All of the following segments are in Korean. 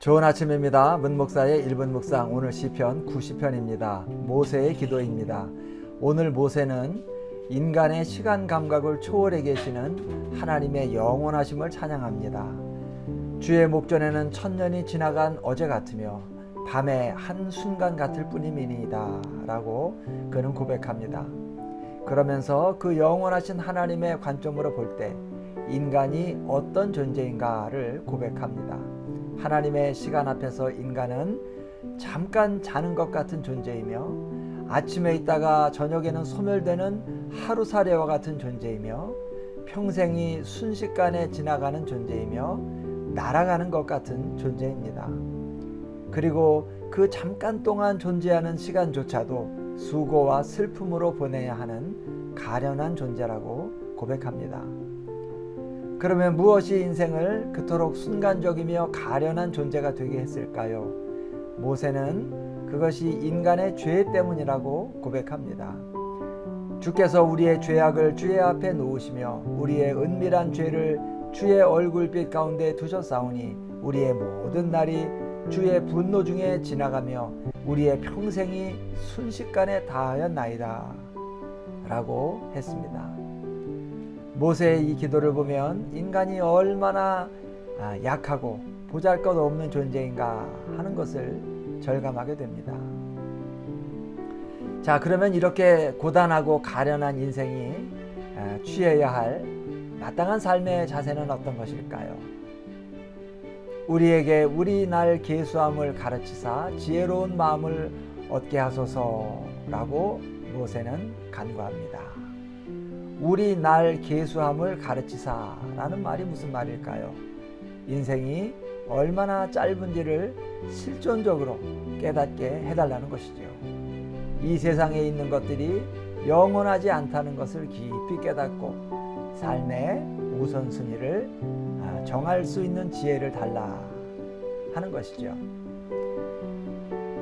좋은 아침입니다. 문목사의 1분 묵상 오늘 시편 90편입니다. 모세의 기도입니다. 오늘 모세는 인간의 시간 감각을 초월해 계시는 하나님의 영원하심을 찬양합니다. 주의 목전에는 천년이 지나간 어제 같으며 밤의 한 순간 같을 뿐임이니이다 라고 그는 고백합니다. 그러면서 그 영원하신 하나님의 관점으로 볼때 인간이 어떤 존재인가를 고백합니다. 하나님의 시간 앞에서 인간은 잠깐 자는 것 같은 존재이며 아침에 있다가 저녁에는 소멸되는 하루살이와 같은 존재이며 평생이 순식간에 지나가는 존재이며 날아가는 것 같은 존재입니다. 그리고 그 잠깐 동안 존재하는 시간조차도 수고와 슬픔으로 보내야 하는 가련한 존재라고 고백합니다. 그러면 무엇이 인생을 그토록 순간적이며 가련한 존재가 되게 했을까요? 모세는 그것이 인간의 죄 때문이라고 고백합니다. 주께서 우리의 죄악을 주의 앞에 놓으시며 우리의 은밀한 죄를 주의 얼굴빛 가운데 두셨사오니 우리의 모든 날이 주의 분노 중에 지나가며 우리의 평생이 순식간에 다하였나이다. 라고 했습니다. 모세의 이 기도를 보면 인간이 얼마나 아, 약하고 보잘 것 없는 존재인가 하는 것을 절감하게 됩니다. 자, 그러면 이렇게 고단하고 가련한 인생이 아, 취해야 할 마땅한 삶의 자세는 어떤 것일까요? 우리에게 우리 날 계수함을 가르치사 지혜로운 마음을 얻게 하소서라고 모세는 간구합니다. 우리 날 계수함을 가르치사라는 말이 무슨 말일까요? 인생이 얼마나 짧은지를 실존적으로 깨닫게 해달라는 것이죠. 이 세상에 있는 것들이 영원하지 않다는 것을 깊이 깨닫고 삶의 우선순위를 아, 정할 수 있는 지혜를 달라 하는 것이죠.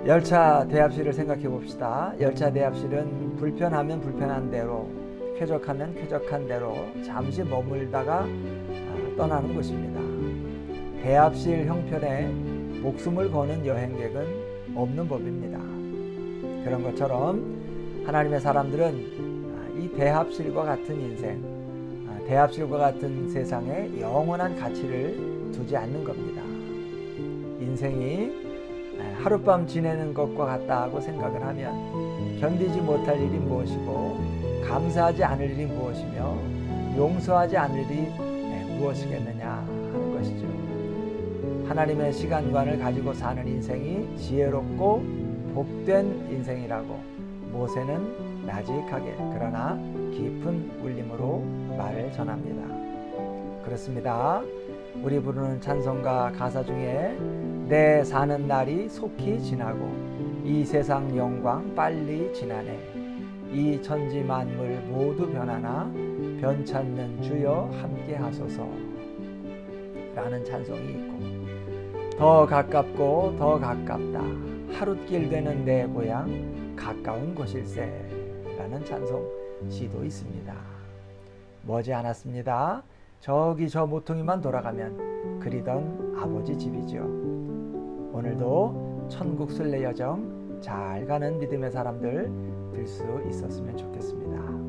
열차 대합실을 생각해 봅시다. 열차 대합실은 불편하면 불편한 대로, 쾌적하면 쾌적한 대로 잠시 머물다가 아, 떠나는 곳입니다. 대합실 형편에 목숨을 거는 여행객은 없는 법입니다. 그런 것처럼 하나님의 사람들은 아, 이 대합실과 같은 인생, 아, 대합실과 같은 세상에 영원한 가치를 두지 않는 겁니다. 인생이 하룻밤 지내는 것과 같다고 생각을 하면 견디지 못할 일이 무엇이고 감사하지 않을 일이 무엇이며 용서하지 않을 일이 무엇이겠느냐 하는 것이죠. 하나님의 시간관을 가지고 사는 인생이 지혜롭고 복된 인생이라고 모세는 나직하게 그러나 깊은 울림으로 말을 전합니다. 그렇습니다. 우리 부르는 찬송가 가사 중에 내 사는 날이 속히 지나고 이 세상 영광 빨리 지나네 이 천지 만물 모두 변하나 변찮는 주여 함께 하소서. 라는 찬송이 있고 더 가깝고 더 가깝다. 하룻길 되는 내 고향 가까운 곳일세. 라는 찬송 시도 있습니다. 머지 않았습니다. 저기 저 모퉁이만 돌아가면 그리던 아버지 집이죠 오늘도 천국 순례 여정 잘 가는 믿음의 사람들 될 수 있었으면 좋겠습니다.